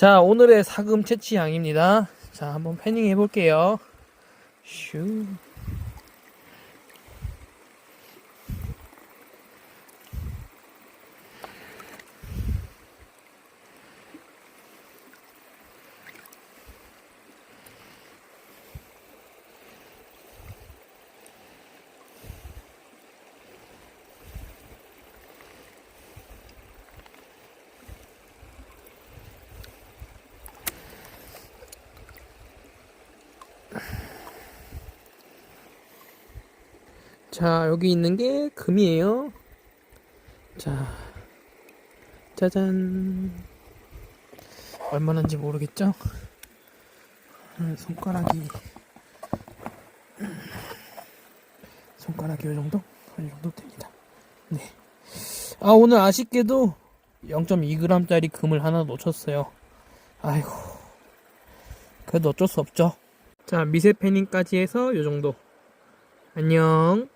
자, 오늘의 사금 채취량입니다. 자, 한번 패닝 해볼게요. 슈. 자, 여기 있는 게 금이에요. 자, 짜잔. 얼마나인지 모르겠죠? 한 손가락이, 손가락이 요 정도? 이 정도 됩니다. 네. 아, 오늘 아쉽게도 0.2g짜리 금을 하나 놓쳤어요. 아이고. 그래도 어쩔 수 없죠. 자, 미세 패닝까지 해서 요 정도. 안녕.